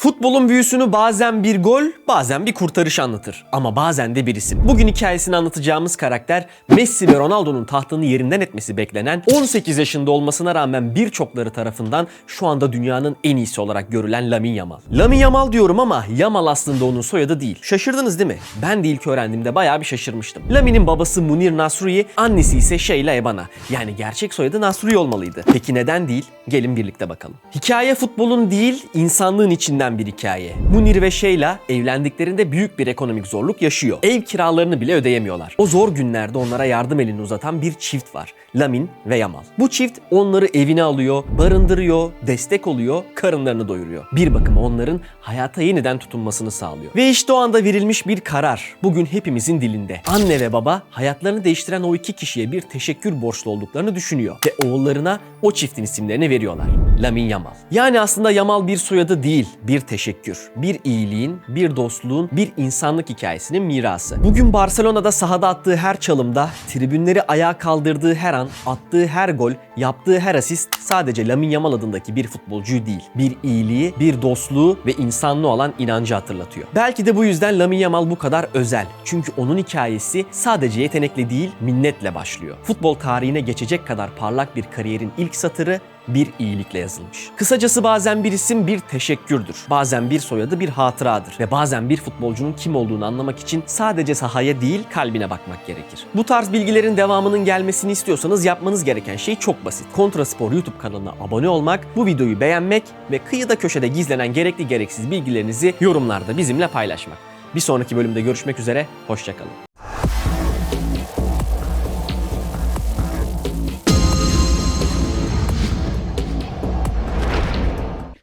Futbolun büyüsünü bazen bir gol, bazen bir kurtarış anlatır. Ama bazen de bir isim. Bugün hikayesini anlatacağımız karakter Messi ve Ronaldo'nun tahtını yerinden etmesi beklenen 18 yaşında olmasına rağmen birçokları tarafından şu anda dünyanın en iyisi olarak görülen Lamine Yamal. Lamine Yamal diyorum ama Yamal aslında onun soyadı değil. Şaşırdınız değil mi? Ben de ilk öğrendiğimde bayağı bir şaşırmıştım. Lamine'in babası Munir Nasriye, annesi ise Şeyla Ebana. Yani gerçek soyadı Nasriye olmalıydı. Peki neden değil? Gelin birlikte bakalım. Hikaye futbolun değil, insanlığın içinden bir hikaye. Munir ve Şeyla evlendiklerinde büyük bir ekonomik zorluk yaşıyor. Ev kiralarını bile ödeyemiyorlar. O zor günlerde onlara yardım elini uzatan bir çift var. Lamin ve Yamal. Bu çift onları evine alıyor, barındırıyor, destek oluyor, karınlarını doyuruyor. Bir bakıma onların hayata yeniden tutunmasını sağlıyor. Ve işte o anda verilmiş bir karar. Bugün hepimizin dilinde. Anne ve baba hayatlarını değiştiren o iki kişiye bir teşekkür borçlu olduklarını düşünüyor. Ve oğullarına o çiftin isimlerini veriyorlar. Lamin Yamal. Yani aslında Yamal bir soyadı değil, bir teşekkür. Bir iyiliğin, bir dostluğun, bir insanlık hikayesinin mirası. Bugün Barcelona'da sahada attığı her çalımda, tribünleri ayağa kaldırdığı her an, attığı her gol, yaptığı her asist sadece Lamin Yamal adındaki bir futbolcuyu değil, bir iyiliği, bir dostluğu ve insanlığı olan inancı hatırlatıyor. Belki de bu yüzden Lamin Yamal bu kadar özel. Çünkü onun hikayesi sadece yetenekle değil, minnetle başlıyor. Futbol tarihine geçecek kadar parlak bir kariyerin ilk satırı bir iyilikle yazılmış. Kısacası bazen bir isim bir teşekkürdür. Bazen bir soyadı bir hatıradır. Ve bazen bir futbolcunun kim olduğunu anlamak için sadece sahaya değil kalbine bakmak gerekir. Bu tarz bilgilerin devamının gelmesini istiyorsanız yapmanız gereken şey çok basit. Kontraspor YouTube kanalına abone olmak, bu videoyu beğenmek ve kıyıda köşede gizlenen gerekli gereksiz bilgilerinizi yorumlarda bizimle paylaşmak. Bir sonraki bölümde görüşmek üzere, hoşçakalın.